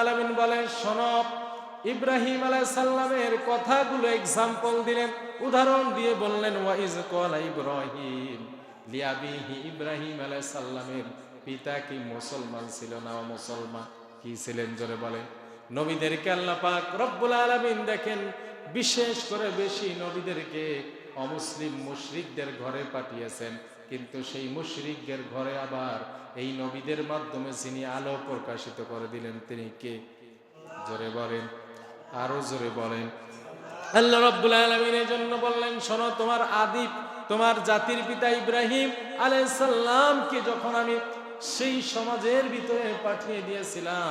আলমিন বলেন সনব ইব্রাহিম আলাইসাল্লামের কথাগুলো এক্সাম্পল দিলেন, উদাহরণ দিয়ে বললেন, ওয়াইজ কলা ইব্রাহিম লিয়াবিহি ইব্রাহিম আলাইসাল্লামের পিতা কি মুসলমান ছিল না মুসলমান? কি ছিলেন জোরে বলে নবীদেরকে আল্লাহ পাক রব্বুল আলামিন দেখেন, বিশেষ করে বেশি নবীদেরকে অমুসলিম মুশরিকদের ঘরে পাঠিয়েছেন। কিন্তু সেই মুশরিকদের ঘরে আবার এই নবীদের মাধ্যমে যিনি আলো প্রকাশিত করে দিলেন, তিনি কে? জোরে বলেন, আরও জোরে বলেন। আল্লাহ রাব্বুল আলামিনের জন্য বললেন, শোনো, তোমার আদি তোমার জাতির পিতা ইব্রাহিম আলাইসাল্লামকে যখন আমি সেই সমাজের ভিতরে পাঠিয়ে দিয়েছিলাম,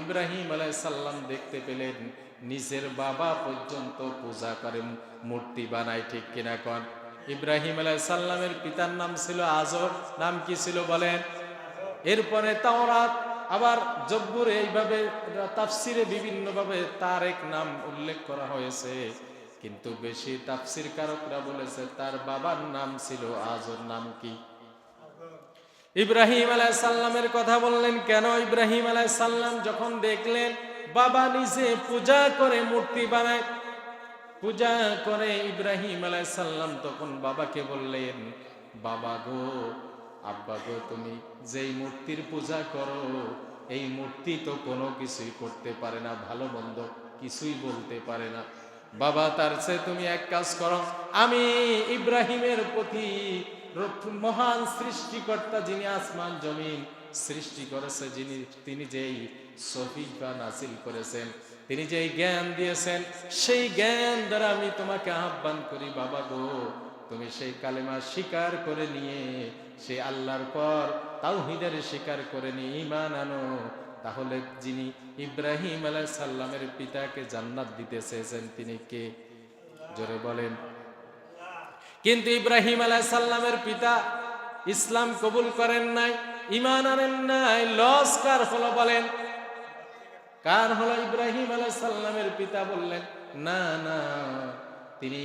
ইব্রাহিম আলাইসাল্লাম দেখতে পেলেন, নিজের বাবা পর্যন্ত পূজা করেন মূর্তি বানায়, ঠিক কিনা কন? ইব্রাহিম আলাই সাল্লামের পিতার নাম ছিল আজর, নাম কি ছিল বলেন? এরপরে তাওরাত, আবার জব্বুরে এইভাবে তাফসিরে বিভিন্নভাবে তার এক নাম উল্লেখ করা হয়েছে। কিন্তু বেশি তাফসির কারকরা বলেছে তার বাবার নাম ছিল আজর, নাম কি? ইব্রাহিম আলাই সাল্লামের কথা বললেন, কেন ইব্রাহিম আলাই সাল্লাম যখন দেখলেন বাবা নিজে পূজা করে মূর্তি বানায় পূজা করে ইব্রাহিম আলাইসাল্লাম তখন বাবাকে বললেন, বাবা গো, আব্বা গো, তুমি যেই মূর্তির পূজা করো, এই মূর্তি তো কোনো কিছুই করতে পারে না, ভালো মন্দ কিছুই বলতে পারে না। বাবা, তার চেয়ে তুমি এক কাজ করো, আমি ইব্রাহিমের প্রতি মহান সৃষ্টিকর্তা যিনি আসমান, জমিন সৃষ্টি করেছে, যিনি, তিনি যেই সফিক বা নাসিল করেছেন তিনি যেই জ্ঞান দিয়েছেন, সেই জ্ঞান দ্বারা আমি তোমাকে আহ্বান করি, বাবা গো, তুমি সেই কালেমা স্বীকার করে নিয়ে, সে আল্লাহর পর তাওহিদের স্বীকার করে নিয়ে ইমান আনো। তাহলে যিনি ইব্রাহিম আলাইহিস সাল্লামের পিতাকে জান্নাত দিতে চেয়েছেন, তিনি কে? জোরে বলেন। কিন্তু ইব্রাহিম আলাইহিস সাল্লামের পিতা ইসলাম কবুল করেন নাই ইমান আনেন নাই লস কার হলো বলেন। কার হলো ইব্রাহিম আলাইহিস সাল্লামের পিতা বললেন, না না। তিনি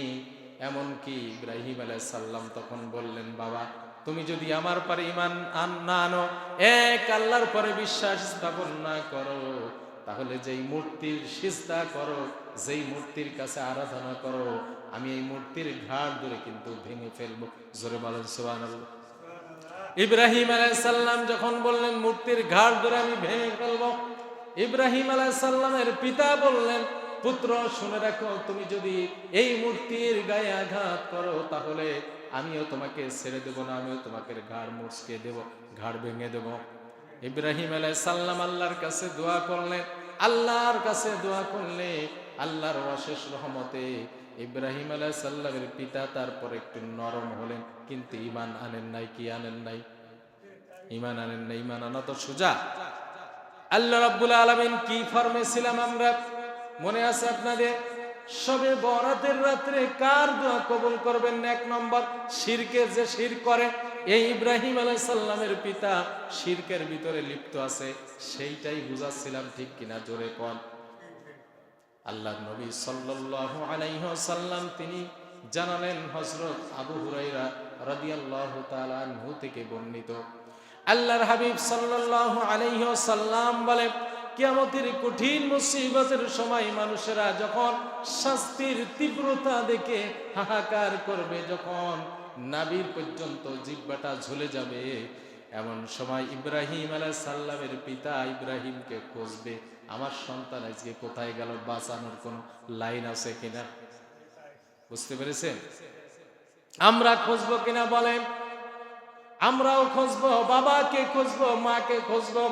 এমন কি ইব্রাহিম আলাইহিস সাল্লাম তখন বললেন, বাবা, তুমি যদি আমার পরে ইমান আন, না আনো, এক আল্লাহর পরে বিশ্বাস স্থাপন না করো, তাহলে যেই মূর্তির সিজদা করো, যেই মূর্তির কাছে আরাধনা করো, আমি এই মূর্তির ঘাড় ধরে কিন্তু ভেঙে ফেলব। জোরে বলেন, সুবহানাল্লাহ। ইব্রাহিম আলাইসাল্লাম যখন বললেন, মূর্তির ঘাড় ধরে আমি ভেঙে ফেলব ইব্রাহিম আলাইসাল্লামের পিতা বললেন, পুত্র, শুনে রাখো, তুমি যদি এই মূর্তির গায়ে আঘাত করো, তাহলে আমিও তোমাকে ছেড়ে দেবো না, আমিও তোমাকে ঘাড় মুচকে দেব, ঘাড় ভেঙে দেব। ইব্রাহিম আলাইসাল্লাম আল্লাহর কাছে দোয়া করলেন। আল্লাহর কাছে দোয়া করলে আল্লাহর অশেষ রহমতে ইব্রাহিম আলাইসাল্লামের পিতা তারপর একটু নরম হলেন, কিন্তু ইমান আনেন নাই, কি আনেন নাই? ইমান আনেন নাই ইমান আনা তো সোজা। আল্লাহ রাব্বুল আলামিন কি ফর্মে ছিলাম আমরা? মনে আছে আপনাদের? সবে বরাতের রাত্রে কার দোয়া কবুল করবেন? এক নম্বর, শিরকে যে শির করে এই ইব্রাহিম আলাইহিস সাল্লামের পিতা শিরকের ভিতরে লিপ্ত আছে, সেইটাই বুঝাচ্ছিলাম, ঠিক কিনা? জোরে কন? আল্লাহ নবী সাল্লাল্লাহু আলাইহি ওয়াসাল্লাম তিনি জানালেন হযরত আবু হুরাইরা রাদিয়াল্লাহু তাআলা আনহু থেকে বর্ণিত। আল্লাহর হাবিব সাল্লাল্লাহু আলাইহি ওয়াসাল্লাম বলে, কিয়ামতের কঠিন মুসিবতের সময় মানুষেরা যখন শাস্তির তীব্রতা দেখে হাহাকার করবে, যখন নাবির পর্যন্ত জিব্বাটা ঝুলে যাবে, এমন সময় ইব্রাহিম আলাইহিস সাল্লামের পিতা ইব্রাহিমকে খুঁজবে, আমার সন্তান আজকে কোথায় গেল? বাঁচানোর কোন লাইন আছে কিনা? বুঝতে পেরেছেন? আমরা খুঁজবো কিনা বলেন আমরাও খুঁজবো, বাবাকে খুঁজবো, মাকে খুঁজবো।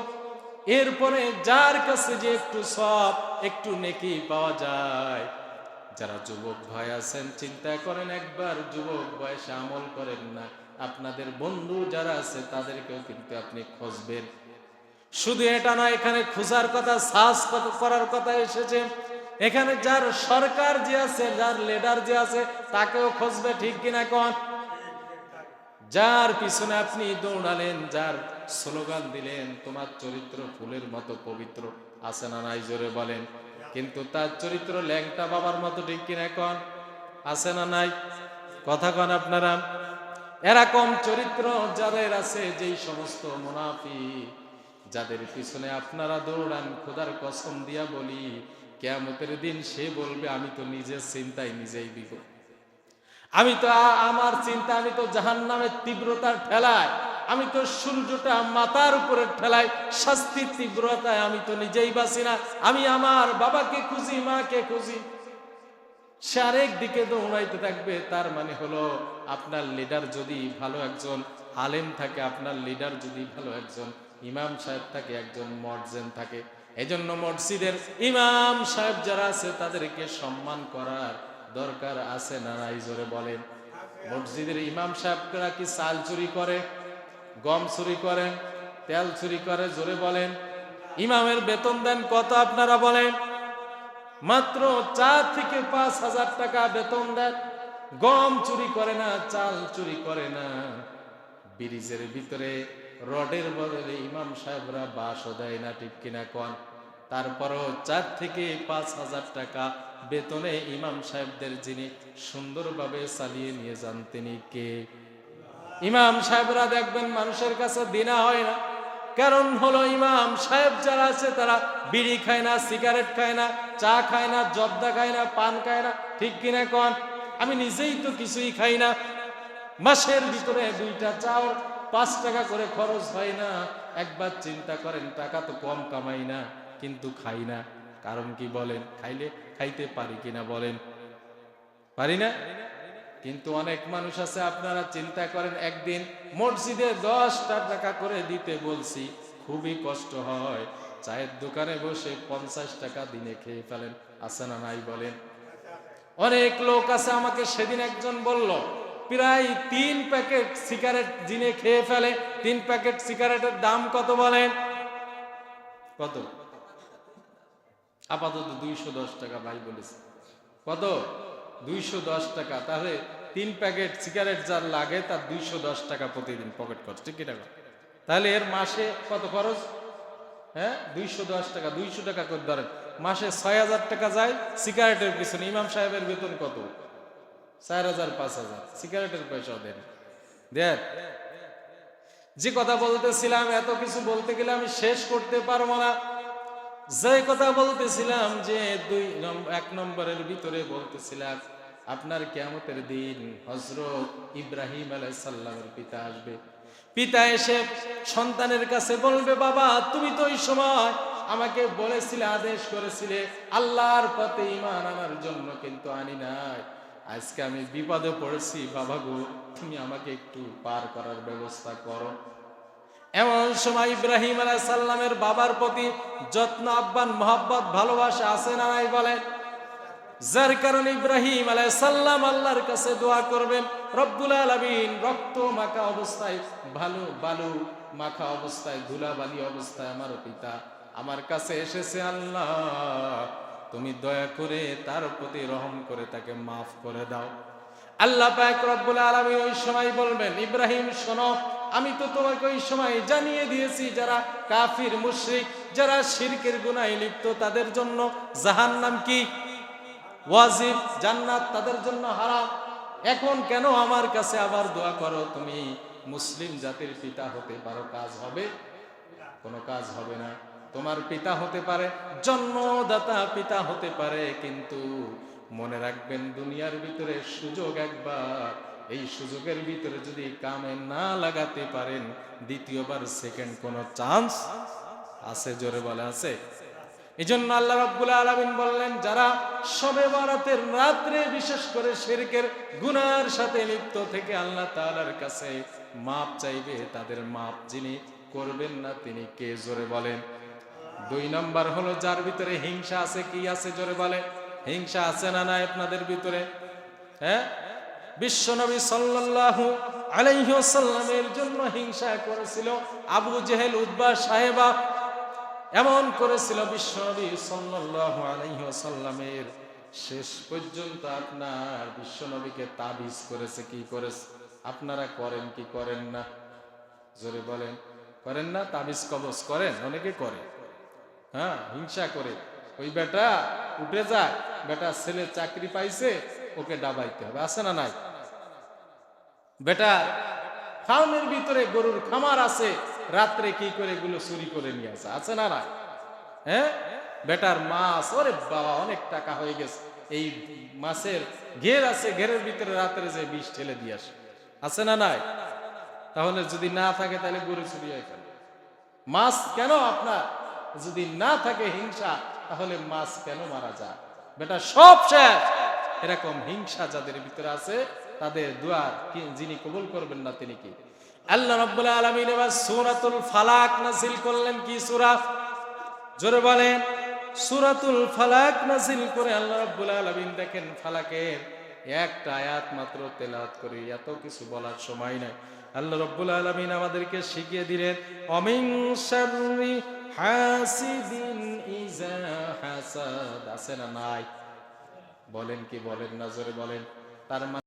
এরপরে যার কাছে যে একটু সব, একটু নেকি পাওয়া যায়। যারা যুবক ভাই আছেন, চিন্তা করেন একবার, যুবক বয়সে আমল করেন না। আপনাদের বন্ধু যারা আছে, তাদেরকেও কিন্তু আপনি খুঁজবেন। শুধু এটা না, এখানে খোঁজার কথা সাজ করার কথা এসেছে। এখানে যার সরকার যে আছে, যার লিডার যে আছে, তাকেও খুঁজবে, ঠিক কিনা কন? যার পিছনে আপনি দৌড়ালেন, যার স্লোগান দিলেন, তোমার চরিত্র ফুলের মতো পবিত্র, আছে না নাই জোরে বলেন। কিন্তু তার চরিত্র ল্যাংটা বাবার মতো, ঠিক কিনা কন আছে না নাই? কথা কন আপনারা। এরকম চরিত্র যাদের আছে, যেই সমস্ত মুনাফি যাদের পিছনে আপনারা দৌড়ান, খোদার কসম দিয়া বলি, কেয়ামতের দিন সে বলবে, আমি তো নিজের চিন্তায় নিজেই বিপদ। আমি তো আমার চিন্তা, আমি তো জাহান নামের তীব্রতার ঠেলায়, আমি তো সূর্যটা মাথার উপরে ঠেলায়, শাস্তির তীব্রতায় আমি তো নিজেই বাঁচি না। আমি আমার বাবাকে খুঁজি, মাকে খুঁজি। সে আরেক দিকে দৌড়াইতে থাকবে, তার মানে হলো আপনার লিডার যদি ভালো একজন আলেম থাকে, আপনার লিডার যদি ভালো একজন ইমাম সাহেব থাকে, একজন মর্জেন থাকে। এজন্য মসজিদের ইমাম সাহেব যারা আছে, তাদেরকে সম্মান করার দরকার আছে না নাই জোরে বলেন। মসজিদের ইমাম সাহেবরা কি চাল চুরি করে, গম চুরি করেন তেল চুরি করে, জোরে বলেন। ইমামের বেতন দেন কত আপনারা বলেন? মাত্র চার থেকে পাঁচ হাজার টাকা বেতন দেন। গম চুরি করে না, চাল চুরি করে না। ব্রিজের ভিতরে, রডের বদলে ইমাম সাহেবরা বাসও দেয় না, ঠিক কিনা কন? তারপরও চার থেকে পাঁচ হাজার টাকা বেতনে ইমাম সাহেবদের যিনি সুন্দরভাবে চালিয়ে নিয়ে যান, তিনি কে? ইমাম সাহেবরা দেখবেন মানুষের কাছে দিনা হয় না। কারণ হলো ইমাম সাহেব যারা আছে, তারা বিড়ি খায় না, সিগারেট খায় না, চা খায় না, জর্দা খায় না, পান খায় না। ঠিক কিনা কন? আমি নিজেই তো কিছুই খাই না। মাসের ভিতরে দুইটা চাও পাঁচ টাকা করে খরচ হয় না। একবার চিন্তা করেন, টাকা তো কম কামাই না, কিন্তু খাই না। কারণ কি বলেন? খাইলে খাইতে পারি কিনা বলেন? পারি না? কিন্তু অনেক মানুষ আছে, আপনারা চিন্তা করেন, একদিন মসজিদে দশটা টাকা করে দিতে বলছি, খুবই কষ্ট হয়। চায়ের দোকানে বসে পঞ্চাশ টাকা দিনে খেয়ে ফেলেন, আছে না নাই বলেন? অনেক লোক আছে, আমাকে সেদিন একজন বলল, প্রায় তিন প্যাকেট সিগারেট দিনে খেয়ে ফেলে, তিন প্যাকেট সিগারেটের দাম কত বলেন? কত? আপাতত দুইশো দশ টাকা ভাই বলেছে। কত? দুইশো দশ টাকা। তাহলে তিন প্যাকেট সিগারেট যার লাগে তার দুইশো দশ টাকা প্রতিদিন পকেট খরচ, ঠিক টাকা তাহলে এর মাসে কত খরচ? হ্যাঁ? দুইশো দশ টাকা, দুইশো টাকা করে ধরেন। মাসে ছয় হাজার টাকা যায়, সিগারেটের পিছনে ইমাম সাহেবের বেতন কত? চার হাজার, পাঁচ হাজার। সিগারেটের পয়সাও দেন। দেন। যে কথা বলতেছিলাম, এত কিছু বলতে গেলে আমি শেষ করতে পারব না। যে কথা বলতেছিলাম যে দুই এক নম্বরের ভিতরে বলতেছিলাম, আপনার কেমতের দিন হজরত ইব্রাহিম আলাই আলাইসাল্লামের পিতা আসবে। পিতা এসে সন্তানের কাছে বলবে, বাবা, তুমি তো ওই সময় আমাকে বলেছিলে, আদেশ করেছিলে, আল্লাহর পথে ইমান আনার জন্য কিন্তু আনি নাই। আজকে আমি বিপদে পড়েছি, বাবা গো, তুমি আমাকে একটু পার করার ব্যবস্থা করো। এমন সময় ইব্রাহিম আলাইহিস সাল্লামের বাবার প্রতি যত্ন আব্বান মোহাব্বত, ভালোবাসা আছে না নাই বলেন যার কারণে ইব্রাহিম আলাইহিস সাল্লাম আল্লাহর কাছে দোয়া করবেন, রব্বুল আলামিন, রক্ত মাখা অবস্থায়, ভালো বালু মাখা অবস্থায়, ধুলাবালি অবস্থায় আমার পিতা আমার কাছে এসেছে আল্লাহ। তুমি দয়া করে তার প্রতি রহম করে তাকে মাফ করে দাও। আল্লাহ পাক রব্বুল আলামিন ওই সময় বলবেন, ইব্রাহিম, শোনো আমি তো তোমাকে ওই সময় জানিয়ে দিয়েছি, যারা কাফির, মুশরিক, যারা শিরকের গুনাহে লিপ্ত, তাদের জন্য জাহান্নাম কি? ওয়াজিব, জান্নাত, তাদের জন্য হারাম। এখন কেন আমার কাছে আবার দোয়া করো? তুমি মুসলিম জাতির পিতা হতে পারো, কাজ হবে? কোনো কাজ হবে না। তোমার পিতা হতে পারে, জন্মদাতা পিতা হতে পারে, কিন্তু মনে রাখবেন, দুনিয়ার ভিতরে সুযোগ একবার এই সুযোগের ভিতরে যদি কামে না লাগাতে পারেন, দ্বিতীয়বার সেকেন্ড কোনো চান্স আছে, জোরে বলে আছে। এই জন্য আল্লাহ রাব্বুল আলামিন বললেন, যারা সবে বারাতের রাত্রে, বিশেষ করে শিরকের গুনার সাথে লিপ্ত থেকে আল্লাহ তাআলার কাছে মাপ চাইবে, তাদের মাপ যিনি করবেন না, তিনি কে, জোরে বলেন। দুই নাম্বার হলো, যার ভিতরে হিংসা আছে, কি আছে, জোরে বলে। হিংসা আছে না নাই আপনাদের ভিতরে? হ্যাঁ? বিশ্বনবী সাল্লাল্লাহু আলাইহি ওয়াসাল্লামের জন্য হিংসা করেছিল। আবু জেহেল উদ্বা সাহেবা এমন করেছিল বিশ্বনবী সাল্লাল্লাহু আলাইহি ওয়াসাল্লামের। শেষ পর্যন্ত আপনার বিশ্বনবীকে তাবিজ করেছে, কি করেছে? আপনারা করেন কি করেন না? জোরে বলেন, করেন না? তাবিজ কবজ করেন? অনেকে করে। হ্যাঁ হিংসা করে। ওই বেটা উঠে যায় বেটা ছেলে চাকরি পাইছে, ওকে ডাবাইতে হবে। আছে না নাই? বেটা ফার্মের ভিতরে গরুর খামার আছে, রাত্রে কি করে এগুলো চুরি করে নিয়ে আসে? আছে না না হ্যাঁ? বেটার মাছ, ওরে বাবা, অনেক টাকা হয়ে গেছে। এই মাছের ঘের আছে, ঘেরের ভিতরে রাত্রে যে বিষ ঠেলে দিয়ে আসে। আছে না নাই? তাহলে যদি না থাকে, তাহলে গরু চুরি হয় কেন? মাছ কেন আপনার? যদি না থাকে হিংসা, তাহলে মাছ কেন মারা যায়? বেটা, সব শেষ। এরকম হিংসা যাদের ভিতরে আছে তাদের দুয়ার যিনি কবুল করবেন না তিনি কি? আল্লাহ রাব্বুল আলামিন এবার সূরাতুল ফালাক নাযিল করলেন কি সূরা? জোরে বলেন, সূরাতুল ফালাক নাযিল করে আল্লাহ রাব্বুল আলামিন দেখেন ফালাকের একটা আয়াত মাত্র তেলাওয়াত করে, এত কিছু বলার সময় নাই। আল্লাহ রাব্বুল আলামিন আমাদেরকে শিখিয়ে দিলেন, অমিন শাররি হাসিদিন ইজা হাসাদ। আছে না নাই? বলেন কি বলেন না, জোরে বলেন। তার মানে